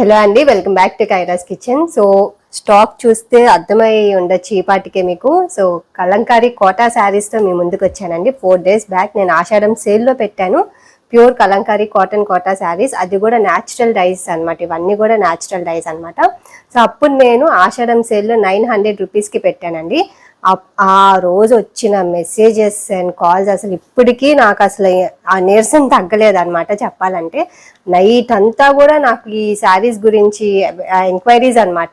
Hello అండి welcome back to Kaira's kitchen. So stock చూస్తే అర్థమై ఉండొచ్చు ఈ పాటికే మీకు. సో కలంకారీ కోటా శారీస్తో మీ ముందుకు వచ్చానండి. ఫోర్ డేస్ బ్యాక్ నేను ఆషాఢం సేల్లో పెట్టాను. Pure Kalamkari cotton Kota saris. అది కూడా న్యాచురల్ డైస్ అనమాట ఇవన్నీ కూడా న్యాచురల్ డైస్ అనమాట సో అప్పుడు నేను ఆషాఢం సేల్లో నైన్ హండ్రెడ్ రూపీస్కి పెట్టానండి. ఆ రోజు వచ్చిన మెసేజెస్ అండ్ కాల్స్ అసలు ఇప్పటికీ నాకు అసలు ఆ నీరసం తగ్గలేదు అనమాట చెప్పాలంటే. నైట్ అంతా కూడా నాకు ఈ శారీస్ గురించి ఎంక్వైరీస్ అనమాట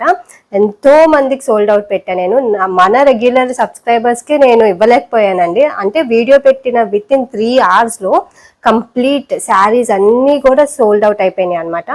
ఎంతో మందికి సోల్డ్ అవుట్ పెట్టాను నేను. నా- మన రెగ్యులర్ సబ్స్క్రైబర్స్కి నేను ఇవ్వలేకపోయానండి. అంటే వీడియో పెట్టిన విత్ ఇన్ త్రీ అవర్స్లో కంప్లీట్ శారీస్ అన్నీ కూడా సోల్డ్ అవుట్ అయిపోయినాయి అనమాట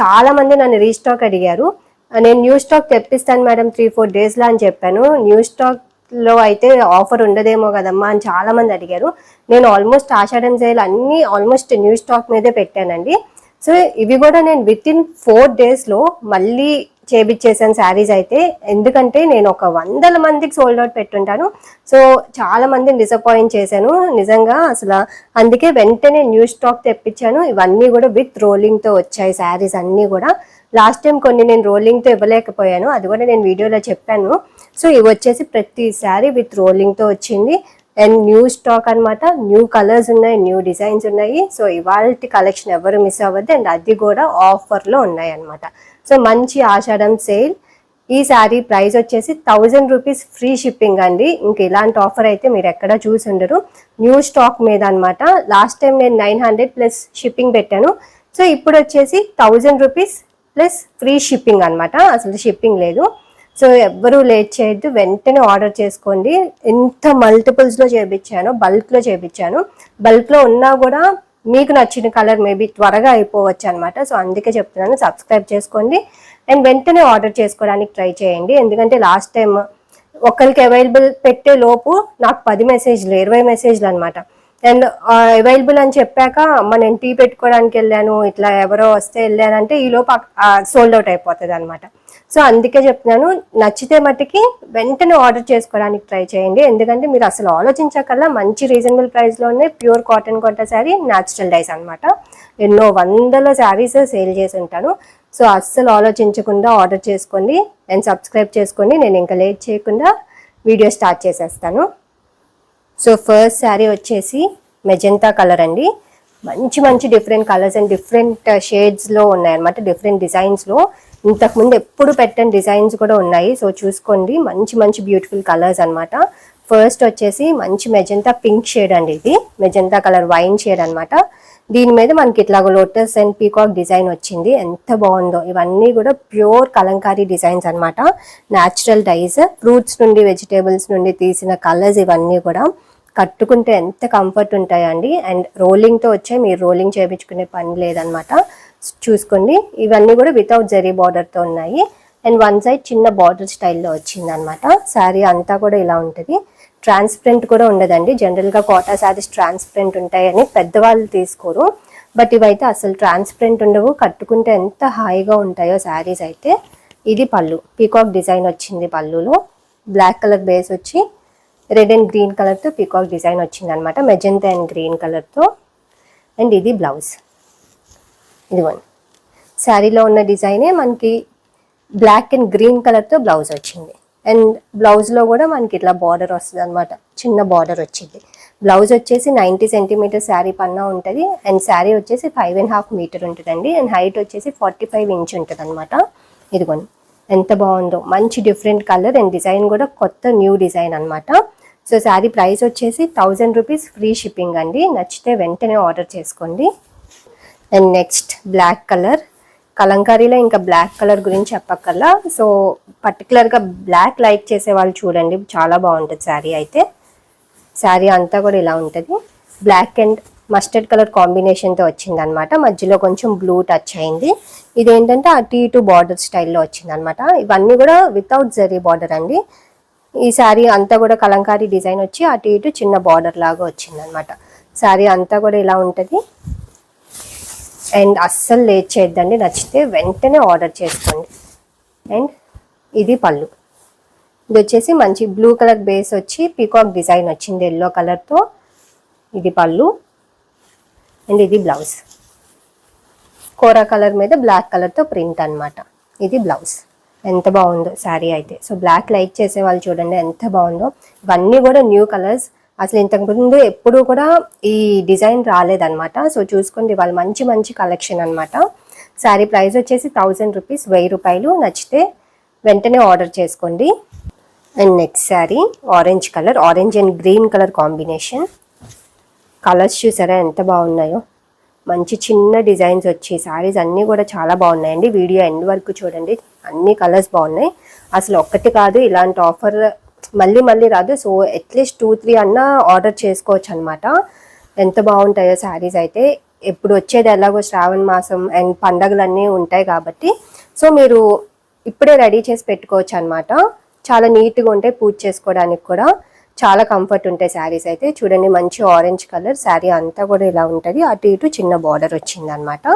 చాలా మంది నన్ను రీస్టాక్ అడిగారు. నేను న్యూ స్టాక్ తెప్పిస్తాను మేడం త్రీ ఫోర్ డేస్లో అని చెప్పాను. న్యూ స్టాక్ లో అయితే ఆఫర్ ఉండదేమో కదమ్మా అని చాలా మంది అడిగారు. నేను ఆల్మోస్ట్ ఆషాఢం సేల్ అన్ని ఆల్మోస్ట్ న్యూ స్టాక్ మీదే పెట్టానండి. సో ఇవి కూడా నేను విత్ ఇన్ ఫోర్ డేస్లో మళ్ళీ చేపించేసాను శారీస్ అయితే. ఎందుకంటే నేను ఒక వందల మందికి సోల్డ్ అవుట్ పెట్టుంటాను. సో చాలా మందిని డిసప్పాయింట్ చేశాను. నిజంగా అసలు అందుకే వెంటనే న్యూ స్టాక్ తెప్పించాను. ఇవన్నీ కూడా విత్ రోలింగ్తో వచ్చాయి శారీస్ అన్నీ కూడా. లాస్ట్ టైం కొన్ని నేను రోలింగ్తో ఇవ్వలేకపోయాను. అది కూడా నేను వీడియోలో చెప్పాను. సో ఇవి వచ్చేసి ప్రతి విత్ రోలింగ్తో వచ్చింది. అండ్ న్యూ స్టాక్ అన్నమాట. న్యూ కలర్స్ ఉన్నాయి న్యూ డిజైన్స్ ఉన్నాయి. సో ఇవాళ కలెక్షన్ ఎవరు మిస్ అవ్వద్దు. అండ్ అది కూడా ఆఫర్లో ఉన్నాయి అన్నమాట. సో మంచి ఆషాఢం సేల్. ఈ శారీ ప్రైస్ వచ్చేసి థౌజండ్ రూపీస్ ఫ్రీ షిప్పింగ్ అండి. ఇంక ఇలాంటి ఆఫర్ అయితే మీరు ఎక్కడ చూసి ఉండరు. న్యూ స్టాక్ మీద అనమాట లాస్ట్ టైం నేను నైన్ హండ్రెడ్ ప్లస్ షిప్పింగ్ పెట్టాను. సో ఇప్పుడు వచ్చేసి thousand rupees plus free shipping అనమాట అసలు షిప్పింగ్ లేదు. సో ఎవ్వరూ లేట్ చేయొద్దు. వెంటనే ఆర్డర్ చేసుకోండి. ఎంత మల్టిపుల్స్లో చేయించాను బల్క్లో చేయించాను బల్క్లో ఉన్నా కూడా మీకు నచ్చిన కలర్ మేబీ త్వరగా అయిపోవచ్చు అనమాట సో అందుకే చెప్తున్నాను సబ్స్క్రైబ్ చేసుకోండి. అండ్ వెంటనే ఆర్డర్ చేసుకోవడానికి ట్రై చేయండి. ఎందుకంటే లాస్ట్ టైం ఒకరికి అవైలబుల్ పెట్టే లోపు నాకు పది మెసేజ్లు ఇరవై మెసేజ్లు అనమాట అండ్ అవైలబుల్ అని చెప్పాక అమ్మ నేను టీ పెట్టుకోవడానికి వెళ్ళాను ఇట్లా ఎవరో వస్తే వెళ్ళానంటే ఈ లోపు సోల్డ్ అవుట్ అయిపోతుంది అనమాట సో అందుకే చెప్తున్నాను నచ్చితే మట్టుకి వెంటనే ఆర్డర్ చేసుకోవడానికి ట్రై చేయండి. ఎందుకంటే మీరు అసలు ఆలోచించకల్లా మంచి రీజనబుల్ ప్రైస్లోనే ప్యూర్ కాటన్ కొట్ట శారీ న్యాచురల్ డైస్ అనమాట ఎన్నో వందల శారీస్ సేల్ చేసి ఉంటాను. సో అస్సలు ఆలోచించకుండా ఆర్డర్ చేసుకోండి అండ్ సబ్స్క్రైబ్ చేసుకోండి. నేను ఇంకా లేట్ చేయకుండా వీడియో స్టార్ట్ చేసేస్తాను. సో ఫస్ట్ శారీ వచ్చేసి మెజంతా కలర్ అండి. మంచి మంచి డిఫరెంట్ కలర్స్ అండ్ డిఫరెంట్ షేడ్స్లో ఉన్నాయన్నమాట డిఫరెంట్ డిజైన్స్లో ఇంతకుముందు ఎప్పుడు పెట్టని డిజైన్స్ కూడా ఉన్నాయి. సో చూసుకోండి మంచి మంచి బ్యూటిఫుల్ కలర్స్ అన్నమాట. ఫస్ట్ వచ్చేసి మంచి మెజెంతా పింక్ షేడ్ అండి ఇది. మెజెంతా కలర్ వైన్ షేడ్ అనమాట దీని మీద మనకి ఇట్లా లోటస్ అండ్ పీకాక్ డిజైన్ వచ్చింది. ఎంత బాగుందో. ఇవన్నీ కూడా ప్యూర్ కలంకారీ డిజైన్స్ అనమాట న్యాచురల్ డైస్ ఫ్రూట్స్ నుండి వెజిటేబుల్స్ నుండి తీసిన కలర్స్ ఇవన్నీ కూడా. కట్టుకుంటే ఎంత కంఫర్ట్ ఉంటాయండి. అండ్ రోలింగ్తో వచ్చే మీరు రోలింగ్ చేయించుకునే పని లేదనమాట చూసుకోండి. ఇవన్నీ కూడా వితౌట్ జరీ బార్డర్తో ఉన్నాయి. అండ్ వన్ సైడ్ చిన్న బార్డర్ స్టైల్లో వచ్చింది అనమాట శారీ అంతా కూడా ఇలా ఉంటుంది. ట్రాన్స్పరెంట్ కూడా ఉండదండి. జనరల్గా కోటా శారీస్ ట్రాన్స్పరెంట్ ఉంటాయని పెద్దవాళ్ళు తీసుకోరు. బట్ ఇవైతే అసలు ట్రాన్స్పరెంట్ ఉండవు. కట్టుకుంటే ఎంత హాయిగా ఉంటాయో శారీస్ అయితే. ఇది పళ్ళు. పీకాక్ డిజైన్ వచ్చింది పళ్ళులో. బ్లాక్ కలర్ బేస్ వచ్చి రెడ్ అండ్ గ్రీన్ కలర్తో పీకాక్ డిజైన్ వచ్చింది అనమాట మెజెంతా అండ్ గ్రీన్ కలర్తో. అండ్ ఇది బ్లౌజ్. ఇదిగోండి శారీలో ఉన్న డిజైనే మనకి బ్లాక్ అండ్ గ్రీన్ కలర్తో బ్లౌజ్ వచ్చింది. అండ్ బ్లౌజ్లో కూడా మనకి ఇట్లా బార్డర్ వస్తుంది అనమాట చిన్న బార్డర్ వచ్చింది. బ్లౌజ్ వచ్చేసి నైంటీ సెంటీమీటర్ శారీ పన్నా ఉంటుంది. అండ్ శారీ వచ్చేసి ఫైవ్ అండ్ హాఫ్ మీటర్ ఉంటుందండి. అండ్ హైట్ వచ్చేసి ఫార్టీ ఫైవ్ ఇంచ్ ఉంటుంది అనమాట ఇదిగోండి ఎంత బాగుందో. మంచి డిఫరెంట్ కలర్ అండ్ డిజైన్ కూడా కొత్త న్యూ డిజైన్ అనమాట సో శారీ ప్రైస్ వచ్చేసి థౌజండ్ రూపీస్ ఫ్రీ షిప్పింగ్ అండి. నచ్చితే వెంటనే ఆర్డర్ చేసుకోండి. అండ్ నెక్స్ట్ బ్లాక్ కలర్ కలంకారీలో ఇంకా బ్లాక్ కలర్ గురించి చెప్పక్కర్లా. సో పర్టికులర్గా బ్లాక్ లైక్ చేసే వాళ్ళు చూడండి చాలా బాగుంటుంది శారీ అయితే. శారీ అంతా కూడా ఇలా ఉంటుంది. బ్లాక్ అండ్ మస్టర్డ్ కలర్ కాంబినేషన్తో వచ్చింది అనమాట మధ్యలో కొంచెం బ్లూ టచ్ అయింది. ఇదేంటంటే అటు ఇటు బార్డర్ స్టైల్లో వచ్చింది అనమాట ఇవన్నీ కూడా వితౌట్ జరీ బార్డర్ అండి. ఈ శారీ అంతా కూడా కలంకారీ డిజైన్ వచ్చి అటు ఇటు చిన్న బార్డర్ లాగా వచ్చింది అనమాట శారీ అంతా కూడా ఇలా ఉంటుంది. అండ్ అస్సలు లేట్ చేయొద్దండి నచ్చితే వెంటనే ఆర్డర్ చేసుకోండి. అండ్ ఇది పళ్ళు. ఇది వచ్చేసి మంచి బ్లూ కలర్ బేస్ వచ్చి పీకాక్ డిజైన్ వచ్చింది ఎల్లో కలర్తో ఇది పళ్ళు. అండ్ ఇది బ్లౌజ్. కోరా కలర్ మీద బ్లాక్ కలర్తో ప్రింట్ అనమాట ఇది బ్లౌజ్. ఎంత బాగుందో శారీ అయితే. సో బ్లాక్ లైక్ చేసే వాళ్ళు చూడండి ఎంత బాగుందో. ఇవన్నీ కూడా న్యూ కలర్స్ అసలు ఇంతకుముందు ఎప్పుడూ కూడా ఈ డిజైన్ రాలేదనమాట సో చూసుకోండి వాళ్ళు మంచి మంచి కలెక్షన్ అన్నమాట. శారీ ప్రైస్ వచ్చేసి థౌజండ్ రూపీస్ వెయ్యి రూపాయలు. నచ్చితే వెంటనే ఆర్డర్ చేసుకోండి. And next sari orange colour orange and green colour combination colours చూసారా ఎంత బాగున్నాయో. మంచి చిన్న డిజైన్స్ వచ్చి శారీస్ అన్నీ కూడా చాలా బాగున్నాయండి. వీడియో ఎండ్ వరకు చూడండి. అన్ని కలర్స్ బాగున్నాయి. అసలు ఒక్కటి కాదు ఇలాంటి ఆఫర్ మళ్ళీ మళ్ళీ రాదు. So at least two three అన్నా ఆర్డర్ చేసుకోవచ్చు అనమాట ఎంత బాగుంటాయో శారీస్ అయితే. ఎప్పుడు వచ్చేది ఎలాగో శ్రావణ మాసం అండ్ పండగలన్నీ ఉంటాయి కాబట్టి. సో మీరు ఇప్పుడే రెడీ చేసి పెట్టుకోవచ్చు అనమాట చాలా నీట్గా ఉంటాయి పూజ చేసుకోవడానికి కూడా. చాలా కంఫర్ట్ ఉంటాయి శారీస్ అయితే. చూడండి మంచి ఆరెంజ్ కలర్ శారీ అంతా కూడా ఇలా ఉంటుంది. అటు ఇటు చిన్న బార్డర్ వచ్చింది అనమాట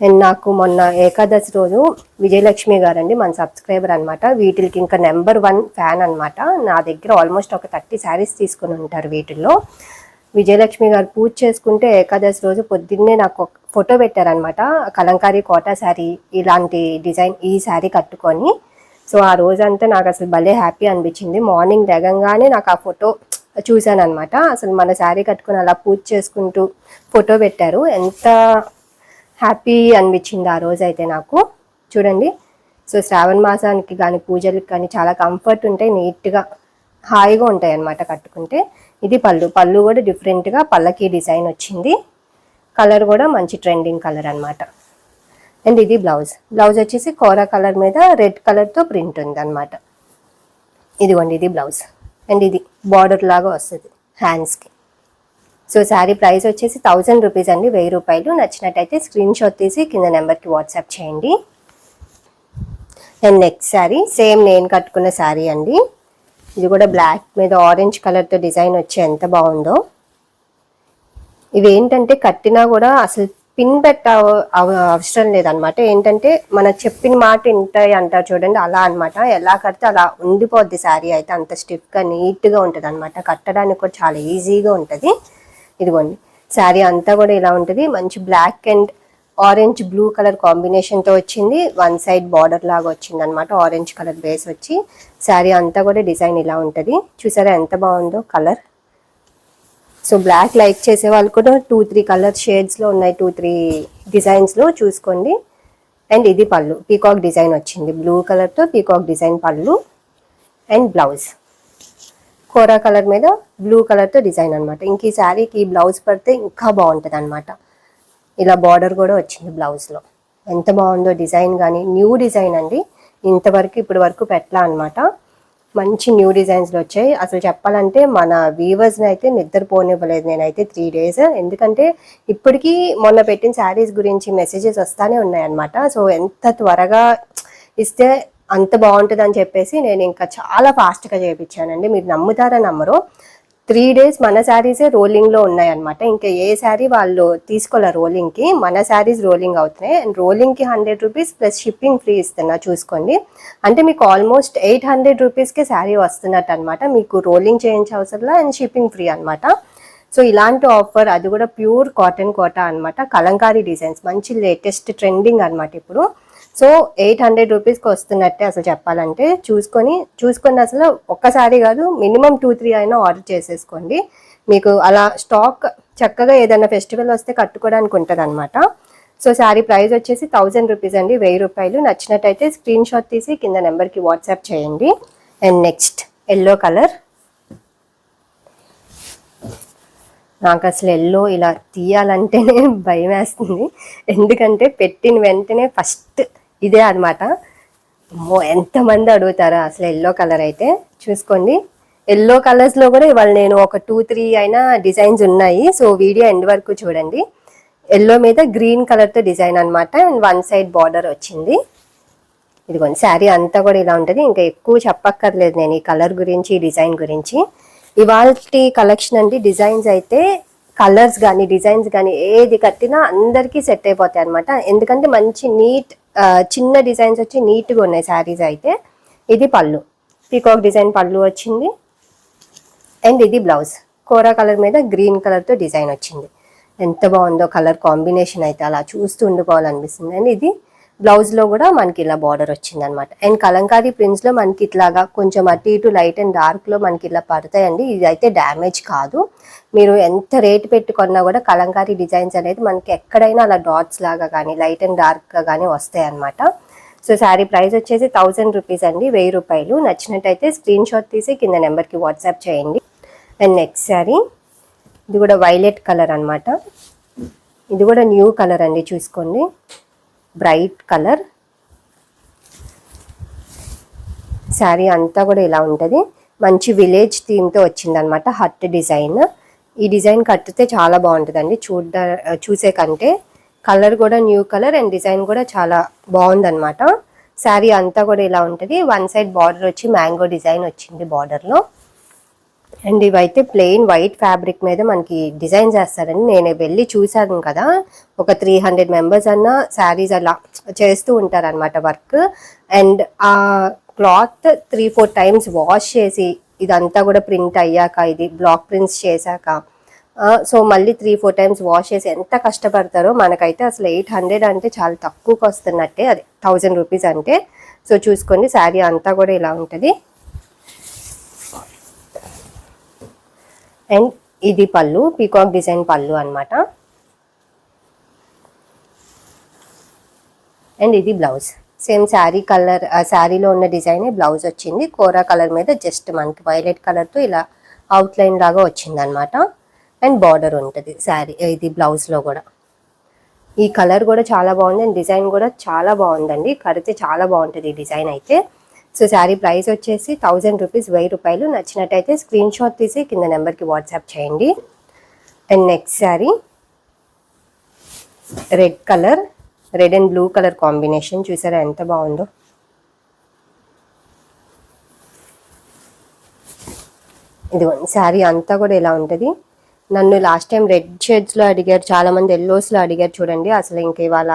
అండ్ నాకు మొన్న ఏకాదశి రోజు విజయలక్ష్మి గారు అండి మన సబ్స్క్రైబర్ అనమాట. వీటికి ఇంకా నెంబర్ వన్ ఫ్యాన్ అనమాట. నా దగ్గర ఆల్మోస్ట్ ఒక థర్టీ శారీస్ తీసుకుని ఉంటారు వీటిల్లో. విజయలక్ష్మి గారు పూజ చేసుకుంటే ఏకాదశి రోజు పొద్దున్నే నాకు ఒక ఫోటో పెట్టారనమాట. కలంకారీ కోటా శారీ ఇలాంటి డిజైన్ ఈ శారీ కట్టుకొని. సో ఆ రోజంతా నాకు అసలు భలే హ్యాపీ అనిపించింది. మార్నింగ్ లెగంగానే నాకు ఆ ఫోటో చూశాను అనమాట అసలు మన శారీ కట్టుకొని అలా పూజ చేసుకుంటూ ఫోటో పెట్టారు. ఎంత హ్యాపీ అనిపించింది ఆ రోజు అయితే నాకు. చూడండి. సో శ్రావణ మాసానికి కానీ పూజలకు కానీ చాలా కంఫర్ట్ ఉంటాయి. నీట్గా హాయిగా ఉంటాయి అన్నమాట కట్టుకుంటే. ఇది పళ్ళు. పళ్ళు కూడా డిఫరెంట్గా పళ్ళకి డిజైన్ వచ్చింది. కలర్ కూడా మంచి ట్రెండింగ్ కలర్ అనమాట అండ్ ఇది బ్లౌజ్. బ్లౌజ్ వచ్చేసి కోరా కలర్ మీద రెడ్ కలర్తో ప్రింట్ ఉంది అనమాట ఇదిగోండి ఇది బ్లౌజ్. అండ్ ఇది బార్డర్ లాగా వస్తుంది హ్యాండ్స్కి సో శారీ ప్రైస్ వచ్చేసి థౌజండ్ రూపీస్ అండి. వెయ్యి రూపాయలు. నచ్చినట్టయితే స్క్రీన్ షాట్ తీసి కింద నెంబర్కి వాట్సాప్ చేయండి. And next sari. సేమ్ నేను కట్టుకున్న శారీ అండి. ఇది కూడా బ్లాక్ మీద ఆరెంజ్ కలర్తో డిజైన్ వచ్చి ఎంత బాగుందో. ఇవి ఏంటంటే కట్టినా కూడా అసలు పిన్ పెట్ట అవ- అవసరం లేదనమాట ఏంటంటే మనం చెప్పిన మాట వింటాయి అంటారు చూడండి అలా అన్నమాట. ఎలా కడితే అలా ఉండిపోద్ది శారీ అయితే అంత స్టిఫ్గా నీట్గా ఉంటుంది అనమాట కట్టడానికి కూడా చాలా ఈజీగా ఉంటుంది. ఇదిగోండి. శారీ అంతా కూడా ఇలా ఉంటుంది. మంచి black and orange blue colour కాంబినేషన్తో వచ్చింది. వన్ సైడ్ బార్డర్ లాగా వచ్చింది అనమాట ఆరెంజ్ కలర్ బేస్ వచ్చి శారీ అంతా కూడా డిజైన్ ఇలా ఉంటుంది. చూసారా ఎంత బాగుందో కలర్? సో బ్లాక్ లైక్ చేసే వాళ్ళు కూడా టూ త్రీ కలర్ షేడ్స్లో ఉన్నాయి టూ త్రీ డిజైన్స్లో చూసుకోండి. అండ్ ఇది పళ్ళు. పీకాక్ డిజైన్ వచ్చింది. బ్లూ కలర్తో పీకాక్ డిజైన్ పళ్ళు అండ్ బ్లౌజ్ కోరా కలర్ మీద బ్లూ కలర్తో డిజైన్ అనమాట ఇంక ఈ శారీకి బ్లౌజ్ పడితే ఇంకా బాగుంటుంది అనమాట ఇలా బార్డర్ కూడా వచ్చింది బ్లౌజ్లో ఎంత బాగుందో డిజైన్ కానీ న్యూ డిజైన్ అండి. ఇంతవరకు ఇప్పటి వరకు పెట్టలా అనమాట మంచి న్యూ డిజైన్స్లో వచ్చాయి. అసలు చెప్పాలంటే మన వీవర్స్ని అయితే నిద్రపోనివ్వలేదు నేనైతే త్రీ డేస్. ఎందుకంటే ఇప్పటికీ మొన్న పెట్టిన శారీస్ గురించి మెసేజెస్ వస్తానే ఉన్నాయన్నమాట. సో ఎంత త్వరగా ఇస్తే అంత బాగుంటుంది అని చెప్పేసి నేను ఇంకా చాలా ఫాస్ట్గా చేయించానండి మీరు నమ్ముతారా నమ్మరు. త్రీ డేస్ మన శారీసే రోలింగ్లో ఉన్నాయన్నమాట. ఇంకా ఏ శారీ వాళ్ళు తీసుకోలే రోలింగ్కి మన శారీస్ రోలింగ్ అవుతున్నాయి. And రోలింగ్కి hundred rupees plus shipping free ఇస్తున్నా చూసుకోండి. అంటే మీకు ఆల్మోస్ట్ ఎయిట్ హండ్రెడ్ రూపీస్కే శారీ వస్తున్నట్టు అనమాట మీకు రోలింగ్ చేయించవసరంలా అండ్ షిప్పింగ్ ఫ్రీ అనమాట సో ఇలాంటి ఆఫర్ అది కూడా ప్యూర్ కాటన్ కోటా అనమాట కలంకారీ డిజైన్స్. మంచి లేటెస్ట్ ట్రెండింగ్ అనమాట ఇప్పుడు. సో ఎయిట్ హండ్రెడ్ రూపీస్కి వస్తున్నట్టే అసలు చెప్పాలంటే. చూసుకొని చూసుకొని అసలు ఒక్కసారి కాదు మినిమం టూ త్రీ అయినా ఆర్డర్ చేసేసుకోండి. మీకు అలా స్టాక్ చక్కగా ఏదైనా ఫెస్టివల్ వస్తే కట్టుకోవడానికి ఉంటుంది అనమాట సో శారీ ప్రైస్ వచ్చేసి థౌజండ్ రూపీస్ అండి. వెయ్యి రూపాయలు. నచ్చినట్టయితే స్క్రీన్ షాట్ తీసి కింద నెంబర్కి వాట్సాప్ చేయండి. అండ్ నెక్స్ట్ ఎల్లో కలర్ నాకు అసలు ఎల్లో ఇలా తీయాలంటేనే భయం వేస్తుంది ఎందుకంటే పెట్టిన వెంటనే ఫస్ట్ ఇదే అనమాట అమ్మో ఎంతమంది అడుగుతారా అసలు ఎల్లో కలర్ అయితే? చూసుకోండి. ఎల్లో కలర్స్లో కూడా ఇవాళ నేను ఒక టూ త్రీ అయినా డిజైన్స్ ఉన్నాయి. సో వీడియో ఎండ్ వరకు చూడండి. ఎల్లో మీద గ్రీన్ కలర్తో డిజైన్ అనమాట అండ్ వన్ సైడ్ బార్డర్ వచ్చింది. ఇదిగోండి శారీ అంతా కూడా ఇలా ఉంటుంది. ఇంకా ఎక్కువ చెప్పక్కర్లేదు నేను ఈ కలర్ గురించి డిజైన్ గురించి. ఇవాళ కలెక్షన్ అండి డిజైన్స్ అయితే కలర్స్ కానీ డిజైన్స్ కానీ ఏది కట్టినా అందరికీ సెట్ అయిపోతాయి అనమాట ఎందుకంటే మంచి నీట్ చిన్న డిజైన్స్ వచ్చి నీట్గా ఉన్నాయి శారీస్ అయితే. ఇది పళ్ళు. పీకాక్ డిజైన్ పళ్ళు వచ్చింది. అండ్ ఇది బ్లౌజ్. కోరా కలర్ మీద గ్రీన్ కలర్తో డిజైన్ వచ్చింది. ఎంత బాగుందో కలర్ కాంబినేషన్ అయితే అలా చూస్తూ ఉండిపోవాలనిపిస్తుంది అండ్ ఇది బ్లౌజ్లో కూడా మనకి ఇలా బార్డర్ వచ్చింది అనమాట అండ్ కలంకారీ ప్రింట్స్లో మనకి ఇట్లాగా కొంచెం అటు ఇటు లైట్ అండ్ డార్క్లో మనకి ఇలా పడతాయండి. ఇది అయితే డ్యామేజ్ కాదు. మీరు ఎంత రేట్ పెట్టుకున్నా కూడా కలంకారీ డిజైన్స్ అనేది మనకి ఎక్కడైనా అలా డాట్స్ లాగా కానీ లైట్ అండ్ డార్క్గా కానీ వస్తాయి అనమాట సో శారీ ప్రైస్ వచ్చేసి థౌజండ్ రూపీస్ అండి. వెయ్యి రూపాయలు. నచ్చినట్టయితే స్క్రీన్ షాట్ తీసి కింద నెంబర్కి వాట్సాప్ చేయండి. And next sari. ఇది కూడా వైలెట్ కలర్ అనమాట ఇది కూడా న్యూ కలర్ అండి చూసుకోండి. Bright colour. శారీ అంతా కూడా ఇలా ఉంటుంది. మంచి విలేజ్ థీమ్తో వచ్చిందనమాట హట్ డిజైన్. ఈ డిజైన్ కట్టితే చాలా బాగుంటుందండి. చూడ చూసే కంటే కలర్ కూడా న్యూ కలర్ అండ్ డిజైన్ కూడా చాలా బాగుందనమాట శారీ అంతా కూడా ఇలా ఉంటుంది. వన్ సైడ్ బార్డర్ వచ్చి మ్యాంగో డిజైన్ వచ్చింది బార్డర్లో. అండ్ ఇవైతే ప్లెయిన్ వైట్ ఫ్యాబ్రిక్ మీద మనకి డిజైన్ చేస్తారని నేను వెళ్ళి చూశాను కదా. ఒక త్రీ హండ్రెడ్ మెంబర్స్ అన్న శారీస్ అలా చేస్తూ ఉంటారు అనమాట వర్క్. అండ్ ఆ cloth three four times wash చేసి ఇదంతా కూడా ప్రింట్ అయ్యాక ఇది బ్లాక్ ప్రింట్స్ చేశాక సో మళ్ళీ త్రీ ఫోర్ టైమ్స్ వాష్ చేసి ఎంత కష్టపడతారో మనకైతే అసలు ఎయిట్ హండ్రెడ్ అంటే చాలా తక్కువకి వస్తున్నట్టే అది థౌజండ్ రూపీస్ అంటే. సో చూసుకోండి శారీ అంతా కూడా ఇలా ఉంటుంది. అండ్ ఇది పళ్ళు పీకాక్ డిజైన్ పళ్ళు అనమాట అండ్ ఇది బ్లౌజ్ సేమ్ శారీ కలర్ శారీలో ఉన్న డిజైనే బ్లౌజ్ వచ్చింది. కోరా కలర్ మీద జస్ట్ మనకి వైలెట్ కలర్తో ఇలా అవుట్లైన్ లాగా వచ్చింది అనమాట అండ్ బార్డర్ ఉంటుంది శారీ ఇది బ్లౌజ్లో కూడా. ఈ కలర్ కూడా చాలా బాగుంది. అండ్ డిజైన్ కూడా చాలా బాగుందండి. కడితే చాలా బాగుంటుంది ఈ డిజైన్ అయితే. సో శారీ ప్రైస్ వచ్చేసి థౌజండ్ రూపీస్ వెయ్యి రూపాయలు. నచ్చినట్టయితే స్క్రీన్ షాట్ తీసి కింద నెంబర్కి వాట్సాప్ చేయండి. And next sari red colour red and blue colour combination. చూసారా ఎంత బాగుందో? ఇది శారీ అంతా కూడా ఇలా ఉంటుంది? నన్ను లాస్ట్ టైం రెడ్ షేడ్స్లో అడిగారు చాలామంది ఎల్లోస్లో అడిగారు చూడండి. అసలు ఇంక ఇవాళ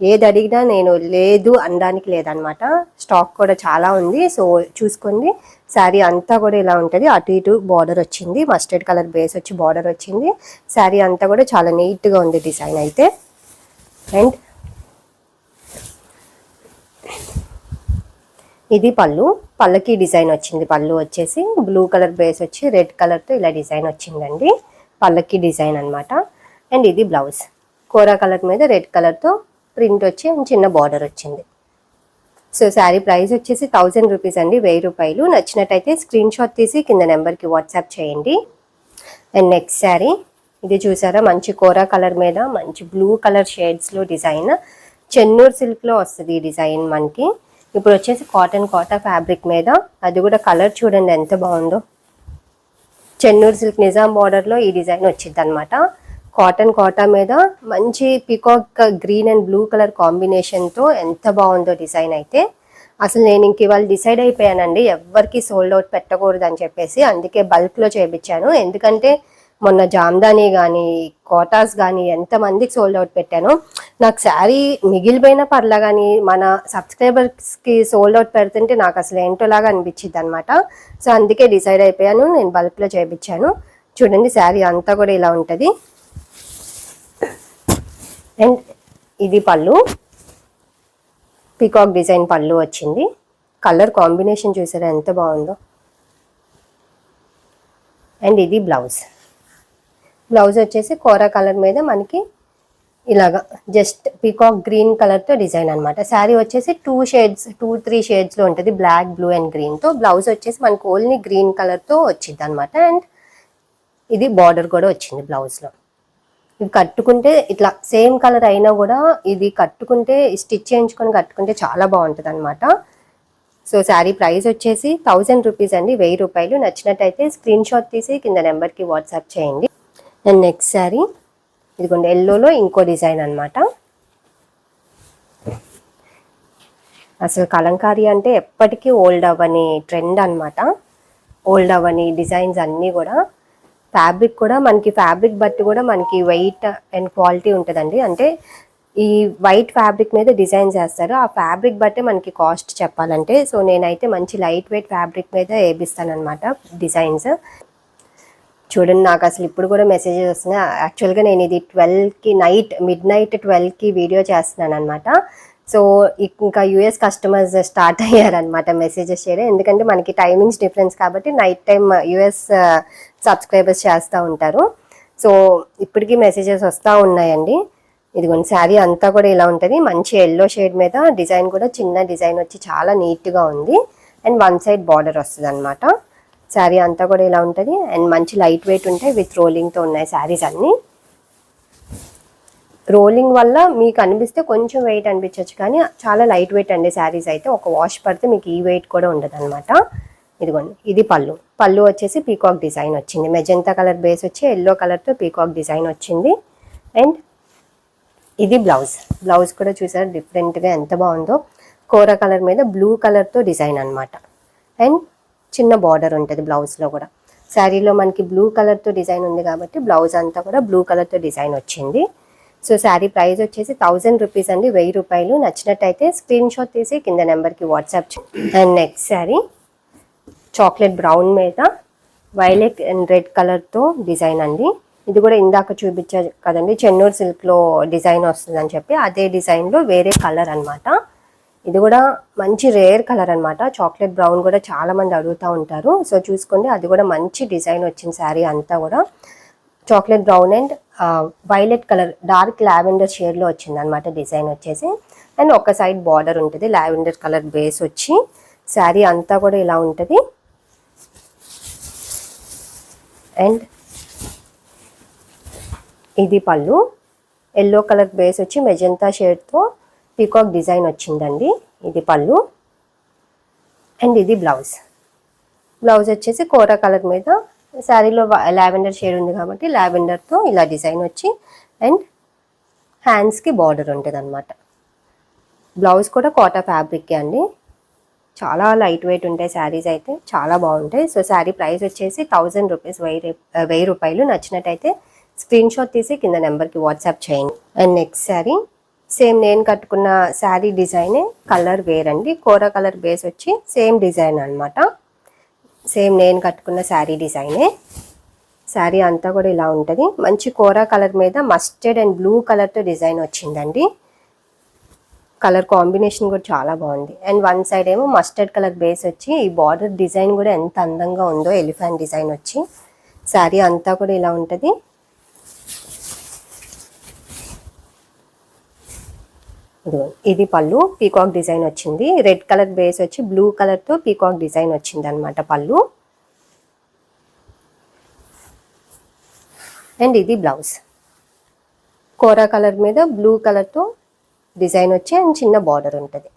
ఏది అడిగినా నేను లేదు అనడానికి లేదనమాట. స్టాక్ కూడా చాలా ఉంది. సో చూసుకోండి. శారీ అంతా కూడా ఇలా ఉంటుంది. అటు ఇటు బార్డర్ వచ్చింది. మస్టర్డ్ కలర్ బేస్ వచ్చి బార్డర్ వచ్చింది. శారీ అంతా కూడా చాలా నీట్గా ఉంది డిజైన్ అయితే. అండ్ ఇది పళ్ళు. పళ్ళకి డిజైన్ వచ్చింది. పళ్ళు వచ్చేసి బ్లూ కలర్ బేస్ వచ్చి రెడ్ కలర్తో ఇలా డిజైన్ వచ్చిందండి. పళ్ళకి డిజైన్ అన్నమాట. అండ్ ఇది బ్లౌజ్. కోరా కలర్ మీద రెడ్ కలర్తో ప్రింట్ వచ్చి చిన్న బార్డర్ వచ్చింది. సో శారీ ప్రైస్ వచ్చేసి థౌజండ్ రూపీస్ అండి వెయ్యి రూపాయలు. నచ్చినట్టయితే స్క్రీన్ షాట్ తీసి కింద నెంబర్కి వాట్సాప్ చేయండి. అండ్ నెక్స్ట్ శారీ ఇది చూసారా? మంచి కోరా కలర్ మీద మంచి బ్లూ కలర్ షేడ్స్లో డిజైన్. చెన్నూరు సిల్క్లో వస్తుంది ఈ డిజైన్ మనకి. ఇప్పుడు వచ్చేసి కాటన్ కోటా ఫ్యాబ్రిక్ మీద. అది కూడా కలర్ చూడండి ఎంత బాగుందో. చెన్నూరు సిల్క్ నిజాం బార్డర్లో ఈ డిజైన్ వచ్చింది అనమాట కాటన్ కోటా మీద మంచి peacock green and blue colour కాంబినేషన్తో ఎంత బాగుందో డిజైన్ అయితే అసలు నేను ఇంక ఇవాళ డిసైడ్ అయిపోయానండి. ఎవరికి సోల్డ్ అవుట్ పెట్టకూడదు అని చెప్పేసి అందుకే బల్క్లో చేయించాను ఎందుకంటే మొన్న జామ్దాని కానీ కోటాస్ కానీ ఎంతమందికి సోల్డ్ అవుట్ పెట్టాను నాకు శారీ మిగిలిపోయినా పర్లా కానీ మన సబ్స్క్రైబర్స్కి సోల్డ్ అవుట్ పెడుతుంటే నాకు అసలు ఏంటోలాగా అనిపించింది అనమాట సో అందుకే డిసైడ్ అయిపోయాను నేను బల్క్లో చేయించాను చూడండి శారీ అంతా కూడా ఇలా ఉంటుంది. అండ్ ఇది పళ్ళు. పీకాక్ డిజైన్ పళ్ళు వచ్చింది. కలర్ కాంబినేషన్ చూసారా ఎంత బాగుందో. అండ్ ఇది బ్లౌజ్ బ్లౌజ్ వచ్చేసి కోరా కలర్ మీద మనకి ఇలాగా జస్ట్ పీకాక్ గ్రీన్ కలర్తో డిజైన్ అనమాట శారీ వచ్చేసి టూ షేడ్స్ టూ త్రీ షేడ్స్లో ఉంటుంది. బ్లాక్ బ్లూ అండ్ గ్రీన్తో బ్లౌజ్ వచ్చేసి మనకి ఓన్లీ గ్రీన్ కలర్తో వచ్చింది అనమాట అండ్ ఇది బార్డర్ కూడా వచ్చింది బ్లౌజ్లో ఇది కట్టుకుంటే ఇట్లా సేమ్ కలర్ అయినా కూడా ఇది కట్టుకుంటే స్టిచ్ చేయించుకొని కట్టుకుంటే చాలా బాగుంటుంది అనమాట సో శారీ ప్రైస్ వచ్చేసి థౌజండ్ రూపీస్ అండి. వెయ్యి రూపాయలు. నచ్చినట్టయితే స్క్రీన్ షాట్ తీసి కింద నెంబర్కి వాట్సాప్ చేయండి. And next sari. ఇదిగోండి ఎల్లోలో ఇంకో డిజైన్ అనమాట అసలు కలంకారీ అంటే ఎప్పటికీ ఓల్డ్ అవ్వని ట్రెండ్ అనమాట ఓల్డ్ అవ్వని డిజైన్స్ అన్నీ కూడా ఫ్యాబ్రిక్ కూడా మనకి ఫ్యాబ్రిక్ బట్టి కూడా మనకి వెయిట్ అండ్ క్వాలిటీ ఉంటుందండి. అంటే ఈ వైట్ ఫ్యాబ్రిక్ మీద డిజైన్ చేస్తారు. ఆ ఫ్యాబ్రిక్ బట్టే మనకి కాస్ట్ చెప్పాలంటే. సో నేనైతే మంచి లైట్ వెయిట్ ఫ్యాబ్రిక్ మీద వేపిస్తానమాట డిజైన్స్ చూడండి నాకు అసలు ఇప్పుడు కూడా మెసేజెస్ వస్తున్నాయి. యాక్చువల్గా నేను ఇది ట్వెల్వ్కి నైట్ మిడ్ నైట్ ట్వెల్వ్కి వీడియో చేస్తున్నాను అనమాట సో ఇంకా యూఎస్ కస్టమర్స్ స్టార్ట్ అయ్యారనమాట మెసేజెస్ చేయడం. ఎందుకంటే మనకి టైమింగ్స్ డిఫరెన్స్ కాబట్టి నైట్ టైం యూఎస్ సబ్స్క్రైబర్స్ చేస్తూ ఉంటారు. సో ఇప్పటికీ మెసేజెస్ వస్తూ ఉన్నాయండి. ఇదిగోండి శారీ అంతా కూడా ఇలా ఉంటుంది. మంచి ఎల్లో షేడ్ మీద డిజైన్ కూడా చిన్న డిజైన్ వచ్చి చాలా నీట్గా ఉంది. అండ్ వన్ సైడ్ బార్డర్ వస్తుంది అనమాట శారీ అంతా కూడా ఇలా ఉంటుంది. అండ్ మంచి లైట్ వెయిట్ ఉంటాయి విత్ రోలింగ్తో ఉన్నాయి శారీస్ అన్నీ. రోలింగ్ వల్ల మీకు అనిపిస్తే కొంచెం వెయిట్ అనిపించవచ్చు కానీ చాలా లైట్ వెయిట్ అండి శారీస్ అయితే. ఒక వాష్ పడితే మీకు ఈ వెయిట్ కూడా ఉండదు అనమాట ఇదిగోండి ఇది పళ్ళు. పళ్ళు వచ్చేసి పీకాక్ డిజైన్ వచ్చింది. మెజంతా కలర్ బేస్ వచ్చి ఎల్లో కలర్తో పీకాక్ డిజైన్ వచ్చింది. అండ్ ఇది బ్లౌజ్ బ్లౌజ్ కూడా చూసారు డిఫరెంట్గా ఎంత బాగుందో. కోర కలర్ మీద బ్లూ కలర్తో డిజైన్ అనమాట అండ్ చిన్న బార్డర్ ఉంటుంది బ్లౌజ్లో కూడా. శారీలో మనకి బ్లూ కలర్తో డిజైన్ ఉంది కాబట్టి బ్లౌజ్ అంతా కూడా బ్లూ కలర్తో డిజైన్ వచ్చింది. సో శారీ ప్రైస్ వచ్చేసి థౌజండ్ రూపీస్ అండి వెయ్యి రూపాయలు. నచ్చినట్టయితే స్క్రీన్ షాట్ తీసి కింద నెంబర్కి WhatsApp and next sari chocolate brown మీద వైలెట్ అండ్ రెడ్ కలర్తో డిజైన్ అండి. ఇది కూడా ఇందాక చూపించా కదండి చెన్నూరు సిల్క్లో డిజైన్ వస్తుందని చెప్పి అదే డిజైన్లో వేరే కలర్ అనమాట ఇది కూడా మంచి రేర్ కలర్ అనమాట చాక్లెట్ బ్రౌన్ కూడా చాలామంది అడుగుతూ ఉంటారు. సో చూసుకోండి అది కూడా మంచి డిజైన్ వచ్చింది శారీ అంతా కూడా. Chocolate brown and violet colour dark lavender షేడ్లో వచ్చింది అనమాట డిజైన్ వచ్చేసి. అండ్ ఒక సైడ్ బార్డర్ ఉంటుంది లావెండర్ కలర్ బేస్ వచ్చి శారీ అంతా కూడా ఇలా ఉంటుంది. అండ్ ఇది పళ్ళు. ఎల్లో కలర్ బేస్ వచ్చి మెజంతా షేడ్తో పీకాక్ డిజైన్ వచ్చిందండి ఇది పళ్ళు. అండ్ ఇది బ్లౌజ్ బ్లౌజ్ వచ్చేసి కోరా కలర్ మీద శారీలో లావెండర్ షేడ్ ఉంది కాబట్టి లావెండర్తో ఇలా డిజైన్ వచ్చి అండ్ హ్యాండ్స్కి బార్డర్ ఉంటుంది అనమాట బ్లౌజ్ కూడా కోటా ఫ్యాబ్రిక్కే అండి. చాలా లైట్ వెయిట్ ఉంటాయి శారీస్ అయితే చాలా బాగుంటాయి. సో శారీ ప్రైస్ వచ్చేసి థౌజండ్ రూపీస్ వెయ్యి వెయ్యి రూపాయలు. నచ్చినట్టయితే స్క్రీన్ షాట్ తీసి కింద నెంబర్కి వాట్సాప్ చేయండి. అండ్ నెక్స్ట్ శారీ సేమ్ నేను కట్టుకున్న శారీ డిజైనే కలర్ వేరండి. కోర కలర్ బేస్ వచ్చి సేమ్ డిజైన్ అన్నమాట. సేమ్ నేను కట్టుకున్న శారీ డిజైనే. శారీ అంతా కూడా ఇలా ఉంటుంది. మంచి కూర కలర్ మీద మస్టర్డ్ అండ్ బ్లూ కలర్తో డిజైన్ వచ్చిందండి. కలర్ కాంబినేషన్ కూడా చాలా బాగుంది. అండ్ వన్ సైడ్ ఏమో మస్టర్డ్ కలర్ బేస్ వచ్చి ఈ బార్డర్ డిజైన్ కూడా ఎంత అందంగా ఉందో ఎలిఫెంట్ డిజైన్ వచ్చి శారీ అంతా కూడా ఇలా ఉంటుంది. ఇది పళ్ళు పీకాక్ డిజైన్ వచ్చింది. రెడ్ కలర్ బేస్ వచ్చి బ్లూ కలర్తో పీకాక్ డిజైన్ వచ్చింది అనమాట పళ్ళు. అండ్ ఇది బ్లౌజ్ కోరా కలర్ మీద బ్లూ కలర్తో డిజైన్ వచ్చి అండ్ చిన్న బార్డర్ ఉంటుంది.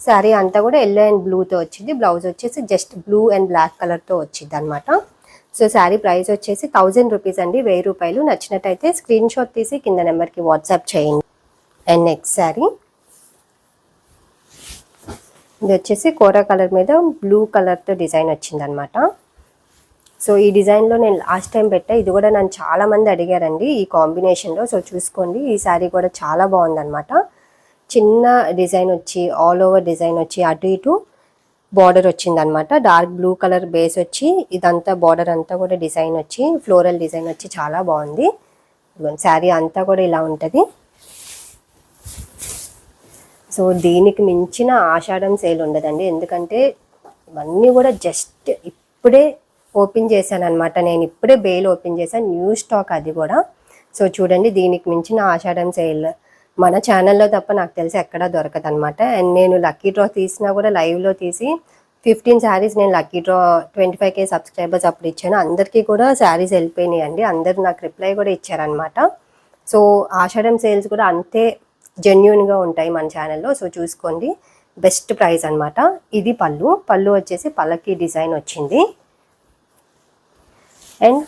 శారీ అంతా కూడా ఎల్లో అండ్ బ్లూతో వచ్చింది. బ్లౌజ్ వచ్చేసి జస్ట్ బ్లూ అండ్ బ్లాక్ కలర్తో వచ్చింది అనమాట సో శారీ ప్రైస్ వచ్చేసి థౌజండ్ రూపీస్ అండి. వెయ్యి రూపాయలు. నచ్చినట్టయితే స్క్రీన్ షాట్ తీసి కింద నెంబర్కి వాట్సాప్ చేయండి. అండ్ నెక్స్ట్ శారీ ఇది వచ్చేసి కోరా కలర్ మీద బ్లూ కలర్తో డిజైన్ వచ్చింది అనమాట సో ఈ డిజైన్లో నేను లాస్ట్ టైం పెట్టా. ఇది కూడా నన్ను చాలా మంది అడిగారండి ఈ కాంబినేషన్లో సో చూసుకోండి ఈ శారీ కూడా చాలా బాగుందనమాట చిన్న డిజైన్ వచ్చి ఆల్ ఓవర్ డిజైన్ వచ్చి అటు ఇటు బార్డర్ వచ్చిందనమాట డార్క్ బ్లూ కలర్ బేస్ వచ్చి ఇదంతా బార్డర్ అంతా కూడా డిజైన్ వచ్చి ఫ్లోరల్ డిజైన్ వచ్చి చాలా బాగుంది. శారీ అంతా కూడా ఇలా ఉంటుంది. సో దీనికి మించిన ఆషాఢం సేల్ ఉండదండి. ఎందుకంటే ఇవన్నీ కూడా జస్ట్ ఇప్పుడే ఓపెన్ చేశాను అనమాట నేను ఇప్పుడే బెయిల్ ఓపెన్ చేశాను న్యూ స్టాక్ అది కూడా. సో చూడండి దీనికి మించిన ఆషాఢం సేల్. మన ఛానల్లో తప్ప నాకు తెలిసి ఎక్కడా దొరకదు అనమాట అండ్ నేను లక్కీ డ్రా తీసినా కూడా లైవ్లో తీసి ఫిఫ్టీన్ శారీస్ నేను lucky draw twenty five K subscribers అప్పుడు ఇచ్చాను. అందరికీ కూడా శారీస్ వెళ్ళిపోయినాయి అండి అందరు నాకు రిప్లై కూడా ఇచ్చారనమాట సో ఆషాఢం సేల్స్ కూడా అంతే జెన్యున్గా ఉంటాయి మన ఛానల్లో సో చూసుకోండి. బెస్ట్ ప్రైస్ అన్నమాట. ఇది పళ్ళు. పళ్ళు వచ్చేసి పళ్ళకి డిజైన్ వచ్చింది. అండ్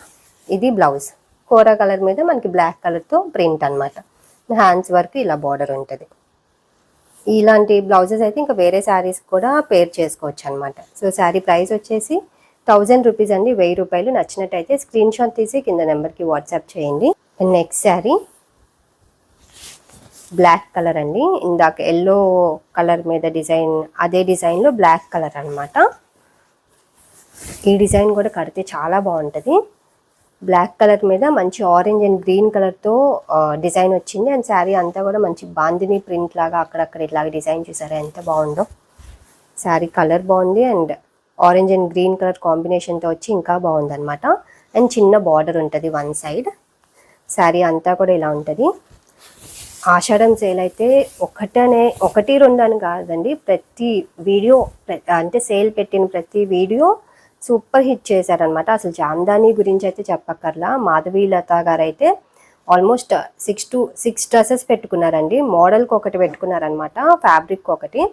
ఇది బ్లౌజ్ కూర కలర్ మీద మనకి బ్లాక్ కలర్తో ప్రింట్ అనమాట హ్యాండ్స్ వరకు ఇలా బార్డర్ ఉంటుంది. ఇలాంటి బ్లౌజెస్ అయితే ఇంకా వేరే శారీస్ కూడా పేర్ చేసుకోవచ్చు అనమాట సో శారీ ప్రైస్ వచ్చేసి థౌజండ్ రూపీస్ అండి. వెయ్యి రూపాయలు నచ్చినట్టయితే స్క్రీన్ షాట్ తీసి కింద నెంబర్కి వాట్సాప్ చేయండి. నెక్స్ట్ శారీ బ్లాక్ కలర్ అండి. ఇందాక ఎల్లో కలర్ మీద డిజైన్ అదే డిజైన్లో బ్లాక్ కలర్ అనమాట ఈ డిజైన్ కూడా కడితే చాలా బాగుంటుంది. బ్లాక్ కలర్ మీద మంచి ఆరెంజ్ అండ్ గ్రీన్ కలర్తో డిజైన్ వచ్చింది. అండ్ శారీ అంతా కూడా మంచి బాందిని ప్రింట్ లాగా అక్కడక్కడ ఇలాగ డిజైన్ చూసారా ఎంత బాగుందో. శారీ కలర్ బాగుంది and orange and green colour కాంబినేషన్తో వచ్చి ఇంకా బాగుంది అనమాట అండ్ చిన్న బార్డర్ ఉంటుంది వన్ సైడ్ శారీ అంతా కూడా ఇలా ఉంటుంది. ఆషాఢం సేల్ అయితే ఒకటనే ఒకటి రెండు అని కాదండి. ప్రతి వీడియో అంటే సేల్ పెట్టిన ప్రతి వీడియో సూపర్ హిట్ చేశారనమాట అసలు జామ్దాని గురించి అయితే చెప్పక్కర్లా. మాధవి లత గారు అయితే almost six to six dresses పెట్టుకున్నారండి. మోడల్కి ఒకటి పెట్టుకున్నారనమాట ఫ్యాబ్రిక్ ఒకటి.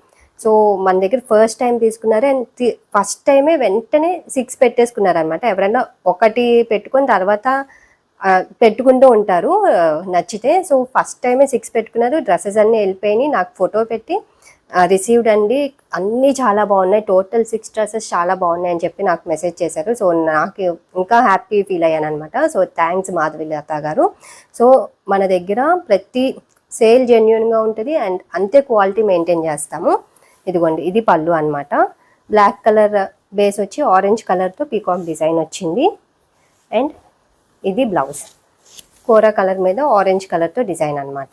సో మన దగ్గర ఫస్ట్ టైం తీసుకున్నారు అండ్ ఫస్ట్ టైమే వెంటనే సిక్స్ పెట్టేసుకున్నారనమాట ఎవరైనా ఒకటి పెట్టుకుని తర్వాత పెట్టుకుంటూ ఉంటారు. నచ్చితే. సో ఫస్ట్ టైమే సిక్స్ పెట్టుకున్నారు. డ్రెస్సెస్ అన్నీ వెళ్ళిపోయినాయి. నాకు ఫోటో పెట్టి రిసీవ్డ్ అండి. అన్నీ చాలా బాగున్నాయి. టోటల్ సిక్స్ డ్రెస్సెస్ చాలా బాగున్నాయి అని చెప్పి నాకు మెసేజ్ చేశారు. సో నాకు ఇంకా హ్యాపీ ఫీల్ అయ్యాను అనమాట సో థ్యాంక్స్ మాధవి లత గారు. సో మన దగ్గర ప్రతి సేల్ జెన్యున్గా ఉంటుంది. అండ్ అంతే క్వాలిటీ మెయింటైన్ చేస్తాము. ఇదిగోండి. ఇది పళ్ళు అనమాట బ్లాక్ కలర్ బేస్ వచ్చి ఆరెంజ్ కలర్తో పీకాక్ డిజైన్ వచ్చింది. అండ్ ఇది బ్లౌజ్. కూర కలర్ మీద ఆరెంజ్ కలర్తో డిజైన్ అనమాట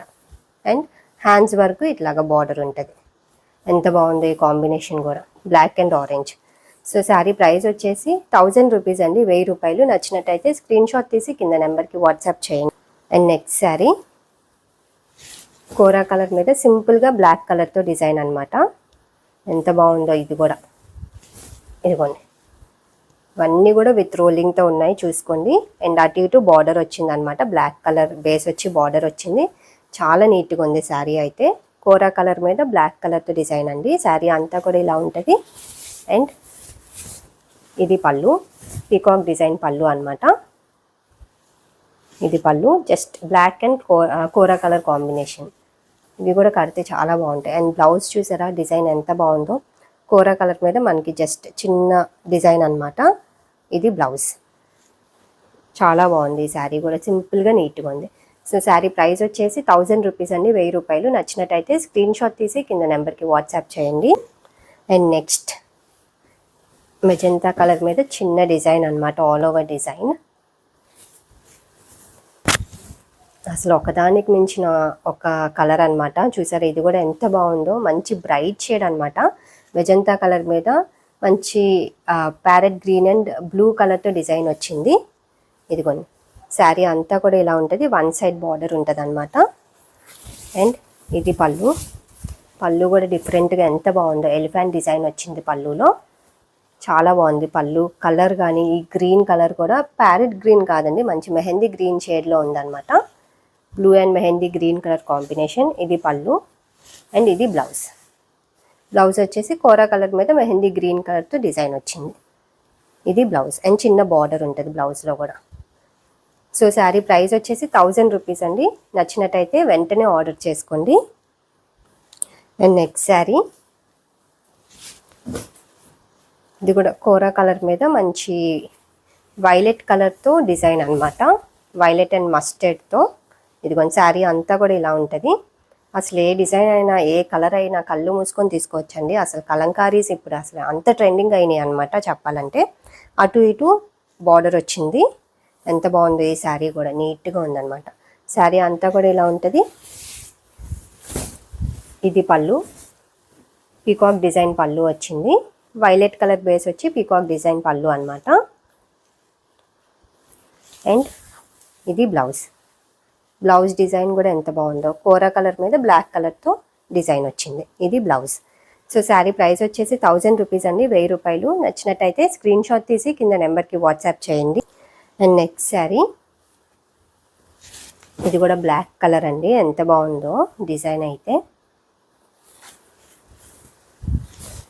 అండ్ హ్యాండ్స్ వరకు ఇట్లాగా బార్డర్ ఉంటుంది. ఎంత బాగుంది ఈ కాంబినేషన్ కూడా. Black and orange. So sari price వచ్చేసి థౌజండ్ రూపీస్ అండి. వెయ్యి రూపాయలు. నచ్చినట్టయితే స్క్రీన్ షాట్ తీసి కింద నెంబర్కి వాట్సాప్ చేయండి. And next sari. Kora colour మీద సింపుల్గా బ్లాక్ కలర్తో డిజైన్ అనమాట ఎంత బాగుందో ఇది కూడా. ఇదిగోండి. ఇవన్నీ కూడా విత్ రోలింగ్తో ఉన్నాయి చూసుకోండి. అండ్ అటు ఇటు బార్డర్ వచ్చింది అనమాట బ్లాక్ కలర్ బేస్ వచ్చి బార్డర్ వచ్చింది. చాలా నీట్గా ఉంది శారీ అయితే. కోరా కలర్ మీద బ్లాక్ కలర్తో డిజైన్ అండి. శారీ అంతా కూడా ఇలా ఉంటుంది. అండ్ ఇది పళ్ళు. పీకాక్ డిజైన్ పళ్ళు అనమాట ఇది పళ్ళు. Just black and Kora colour combination ఇవి కూడా కడితే చాలా బాగుంటాయి. అండ్ బ్లౌజ్ చూసారా? డిజైన్ ఎంత బాగుందో. కోరా కలర్ మీద మనకి జస్ట్ చిన్న డిజైన్ అన్నమాట. ఇది బ్లౌజ్. చాలా బాగుంది ఈ శారీ కూడా. సింపుల్గా నీట్గా ఉంది. సో శారీ ప్రైస్ వచ్చేసి థౌజండ్ రూపీస్ అండి. వెయ్యి రూపాయలు. నచ్చినట్టయితే స్క్రీన్ షాట్ తీసి కింద నెంబర్కి వాట్సాప్ చేయండి. అండ్ నెక్స్ట్ మెజంతా కలర్ మీద చిన్న డిజైన్ అన్నమాట. All over design. అసలు ఒకదానికి మించిన ఒక కలర్ అనమాట చూసారు? ఇది కూడా ఎంత బాగుందో. మంచి బ్రైట్ షేడ్ అనమాట మెజంతా కలర్ మీద మంచి ప్యారెట్ గ్రీన్ అండ్ బ్లూ కలర్తో డిజైన్ వచ్చింది. ఇదిగోండి. శారీ అంతా కూడా ఇలా ఉంటుంది. వన్ సైడ్ బార్డర్ ఉంటుంది అనమాట అండ్ ఇది పళ్ళు. పళ్ళు కూడా డిఫరెంట్గా ఎంత బాగుందో. ఎలిఫెంట్ డిజైన్ వచ్చింది పళ్ళులో. చాలా బాగుంది పళ్ళు. కలర్ కానీ ఈ గ్రీన్ కలర్ కూడా ప్యారెట్ గ్రీన్ కాదండి. మంచి మెహందీ గ్రీన్ షేడ్లో ఉందన్నమాట. Blue and mehndi green colour combination. ఇది పళ్ళు. అండ్ ఇది బ్లౌజ్. బ్లౌజ్ వచ్చేసి కోరా కలర్ మీద మెహందీ గ్రీన్ కలర్తో డిజైన్ వచ్చింది. ఇది బ్లౌజ్. అండ్ చిన్న బార్డర్ ఉంటుంది బ్లౌజ్లో కూడా. సో శారీ ప్రైస్ వచ్చేసి థౌజండ్ రూపీస్ అండి. నచ్చినట్టయితే వెంటనే ఆర్డర్ చేసుకోండి. And next sari. ఇది కూడా కోరా కలర్ మీద మంచి వైలెట్ కలర్తో డిజైన్ అనమాట వైలెట్ అండ్ మస్టర్డ్తో ఇదిగోండి శారీ అంతా కూడా ఇలా ఉంటుంది. అసలు ఏ డిజైన్ అయినా ఏ కలర్ అయినా కళ్ళు మూసుకొని తీసుకోవచ్చండి. అసలు కలంకారీస్ ఇప్పుడు అసలు అంత ట్రెండింగ్ అయినాయి అనమాట చెప్పాలంటే. అటు ఇటు బార్డర్ వచ్చింది. ఎంత బాగుంది ఈ శారీ కూడా నీట్గా ఉందన్నమాట. శారీ అంతా కూడా ఇలా ఉంటుంది? ఇది పళ్ళు. పీకాక్ డిజైన్ పళ్ళు వచ్చింది. వైలెట్ కలర్ బేస్ వచ్చి పీకాక్ డిజైన్ పళ్ళు అనమాట అండ్ ఇది బ్లౌజ్. బ్లౌజ్ డిజైన్ కూడా ఎంత బాగుందో. కోరా కలర్ మీద బ్లాక్ కలర్తో డిజైన్ వచ్చింది. ఇది బ్లౌజ్. సో శారీ ప్రైస్ వచ్చేసి థౌజండ్ రూపీస్ అండి. వెయ్యి రూపాయలు. నచ్చినట్టయితే స్క్రీన్ షాట్ తీసి కింద నెంబర్కి వాట్సాప్ చేయండి. And next sari. ఇది కూడా బ్లాక్ కలర్ అండి. ఎంత బాగుందో డిజైన్ అయితే.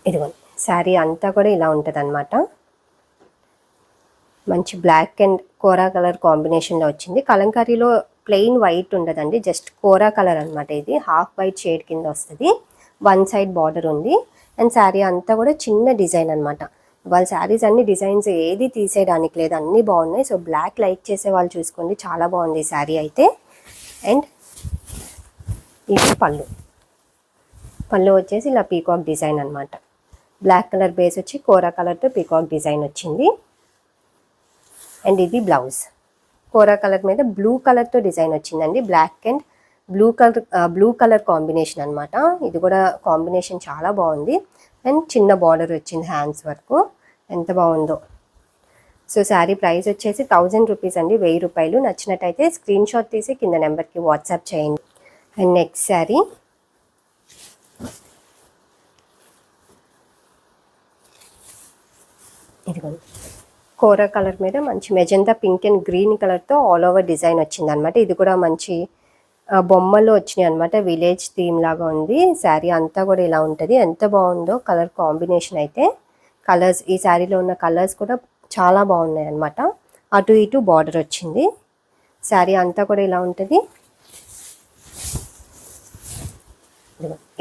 ఇదిగోండి. శారీ అంతా కూడా ఇలా ఉంటుంది అనమాట మంచి బ్లాక్ అండ్ కోరా కలర్ కాంబినేషన్లో వచ్చింది. కలంకారీలో ప్లెయిన్ వైట్ ఉండదండి జస్ట్ కోరా కలర్ అన్నమాట ఇది. హాఫ్ వైట్ షేడ్ కింద వస్తుంది. వన్ సైడ్ బార్డర్ ఉంది. అండ్ శారీ అంతా కూడా చిన్న డిజైన్ అన్నమాట. వాళ్ళ శారీస్ అన్ని డిజైన్స్ ఏది తీసేయడానికి లేదు అన్నీ బాగున్నాయి. సో బ్లాక్ లైక్ చేసే వాళ్ళు చూసుకోండి చాలా బాగుంది ఈ శారీ అయితే. అండ్ ఇది పళ్ళు. పళ్ళు వచ్చేసి ఇలా పీకాక్ డిజైన్ అన్నమాట. బ్లాక్ కలర్ బేస్ వచ్చి కోరా కలర్తో పీకాక్ డిజైన్ వచ్చింది. అండ్ ఇది బ్లౌజ్. కోరా కలర్ మీద బ్లూ కలర్తో డిజైన్ వచ్చిందండి. Black and blue colour blue colour combination అనమాట ఇది కూడా కాంబినేషన్ చాలా బాగుంది. అండ్ చిన్న బార్డర్ వచ్చింది హ్యాండ్స్ వరకు. ఎంత బాగుందో. సో శారీ ప్రైస్ వచ్చేసి థౌజండ్ రూపీస్ అండి. వెయ్యి రూపాయలు. నచ్చినట్టయితే స్క్రీన్ షాట్ తీసి కింద నెంబర్కి వాట్సాప్ చేయండి. And next sari. ఇదిగోండి. కోరా కలర్ మీద మంచి మెజంతా పింక్ అండ్ గ్రీన్ కలర్తో ఆల్ ఓవర్ డిజైన్ వచ్చింది అనమాట ఇది కూడా మంచి బొమ్మలు వచ్చినాయి అనమాట విలేజ్ థీమ్ లాగా ఉంది. శారీ అంతా కూడా ఇలా ఉంటుంది. ఎంత బాగుందో కలర్ కాంబినేషన్ అయితే. కలర్స్ ఈ శారీలో ఉన్న కలర్స్ కూడా చాలా బాగున్నాయి అనమాట అటు ఇటు బార్డర్ వచ్చింది. శారీ అంతా కూడా ఇలా ఉంటుంది.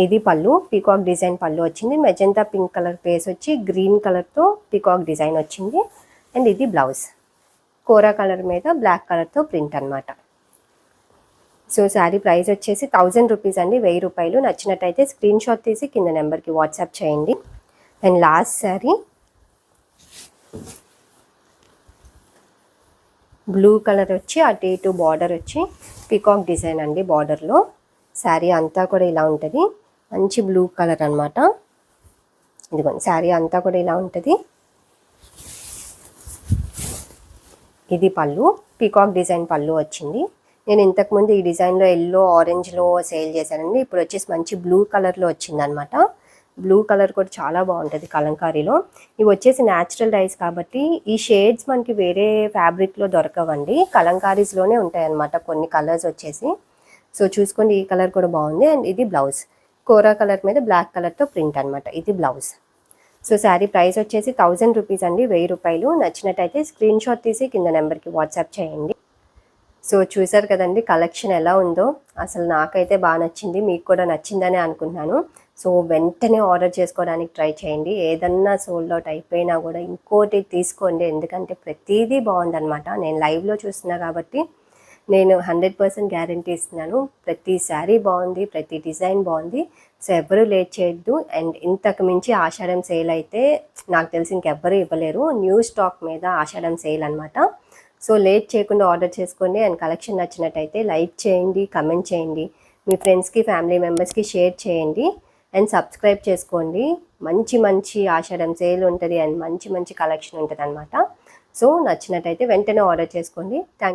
ఇది పళ్ళు. పీకాక్ డిజైన్ పళ్ళు వచ్చింది. మెజంతా పింక్ కలర్ పేస్ వచ్చి గ్రీన్ కలర్తో పీకాక్ డిజైన్ వచ్చింది. అండ్ ఇది బ్లౌజ్. కోరా కలర్ మీద బ్లాక్ కలర్తో ప్రింట్ అనమాట సో శారీ ప్రైస్ వచ్చేసి థౌజండ్ రూపీస్ అండి. వెయ్యి రూపాయలు. నచ్చినట్టయితే స్క్రీన్ షాట్ తీసి కింద నెంబర్కి వాట్సాప్ చేయండి. And last sari. Blue colour వచ్చి అటు ఇటు బార్డర్ వచ్చి పికాక్ డిజైన్ అండి బార్డర్లో శారీ అంతా కూడా ఇలా ఉంటుంది. మంచి బ్లూ కలర్ అనమాట ఇదిగోండి శారీ అంతా కూడా ఇలా ఉంటుంది. ఇది పళ్ళు పీకాక్ డిజైన్ పళ్ళు వచ్చింది. నేను ఇంతకుముందు ఈ డిజైన్లో ఎల్లో ఆరెంజ్లో సేల్ చేశానండి. ఇప్పుడు వచ్చేసి మంచి బ్లూ కలర్లో వచ్చింది అనమాట బ్లూ కలర్ కూడా చాలా బాగుంటుంది కలంకారీలో. ఇవి వచ్చేసి న్యాచురల్ డైస్ కాబట్టి ఈ షేడ్స్ మనకి వేరే ఫ్యాబ్రిక్లో దొరకవండి. కలంకారీస్లోనే ఉంటాయి అన్నమాట కొన్ని కలర్స్ వచ్చేసి. సో చూసుకోండి ఈ కలర్ కూడా బాగుంది. అండ్ ఇది బ్లౌజ్ కోరా కలర్ మీద బ్లాక్ కలర్తో ప్రింట్ అనమాట. ఇది బ్లౌజ్ సో శారీ ప్రైస్ వచ్చేసి థౌజండ్ రూపీస్ అండి వెయ్యి రూపాయలు. నచ్చినట్టయితే స్క్రీన్ షాట్ తీసి కింద నెంబర్కి వాట్సాప్ చేయండి. సో చూసారు కదండి కలెక్షన్ ఎలా ఉందో. అసలు నాకైతే బాగా నచ్చింది మీకు కూడా నచ్చిందనే అనుకున్నాను సో వెంటనే ఆర్డర్ చేసుకోవడానికి ట్రై చేయండి. ఏదన్నా సోల్డ్ అవుట్ అయిపోయినా కూడా ఇంకోటి తీసుకోండి ఎందుకంటే ప్రతిదీ బాగుందనమాట నేను లైవ్లో చూస్తున్నా కాబట్టి నేను హండ్రెడ్ పర్సెంట్ గ్యారంటీ ఇస్తున్నాను. ప్రతి శారీ బాగుంది ప్రతి డిజైన్ బాగుంది. సో ఎవరు లేట్ చేయొద్దు. అండ్ ఇంతకు మించి ఆషాఢం సేల్ అయితే నాకు తెలిసి ఇంకెవ్వరూ ఇవ్వలేరు. న్యూ స్టాక్ మీద ఆషాఢం సేల్ అనమాట సో లేట్ చేయకుండా ఆర్డర్ చేసుకోండి. అండ్ కలెక్షన్ నచ్చినట్టయితే లైక్ చేయండి కమెంట్ చేయండి. మీ ఫ్రెండ్స్కి ఫ్యామిలీ మెంబర్స్కి షేర్ చేయండి. అండ్ సబ్స్క్రైబ్ చేసుకోండి. మంచి మంచి ఆషాఢం సేల్ ఉంటుంది. అండ్ మంచి మంచి కలెక్షన్ ఉంటుంది అనమాట సో నచ్చినట్టయితే వెంటనే ఆర్డర్ చేసుకోండి. థ్యాంక్